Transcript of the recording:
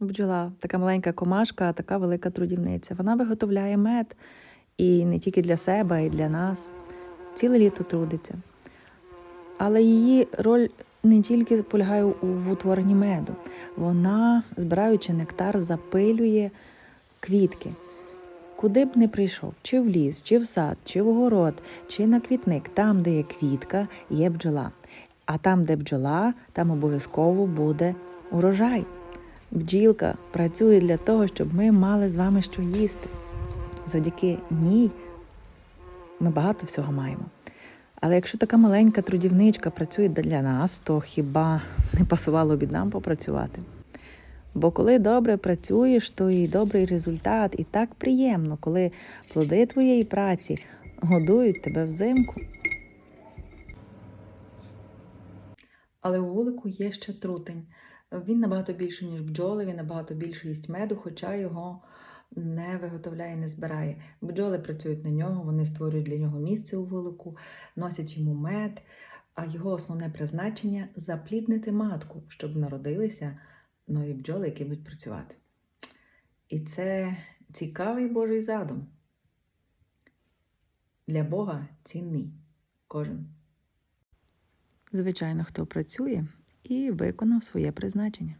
Бджола така маленька комашка, така велика трудівниця. Вона виготовляє мед і не тільки для себе, й для нас. Ціле літо трудиться. Але її роль не тільки полягає в утворенні меду. Вона, збираючи нектар, запилює квітки. Куди б не прийшов, чи в ліс, чи в сад, чи в город, чи на квітник, там, де є квітка, є бджола. А там, де бджола, там обов'язково буде урожай. Бджілка працює для того, щоб ми мали з вами що їсти. Завдяки ній ми багато всього маємо. Але якщо така маленька трудівничка працює для нас, то хіба не пасувало б нам попрацювати? Бо коли добре працюєш, то і добрий результат, і так приємно, коли плоди твоєї праці годують тебе взимку. Але у вулику є ще трутень. Він набагато більше, ніж бджоли, він набагато більше їсть меду, хоча його не виготовляє, не збирає. Бджоли працюють на нього, вони створюють для нього місце у вулику, носять йому мед, а його основне призначення запліднити матку, щоб народилися нові бджоли, які будуть працювати. І це цікавий Божий задум. Для Бога цінний кожен. Звичайно, хто працює і виконав своє призначення.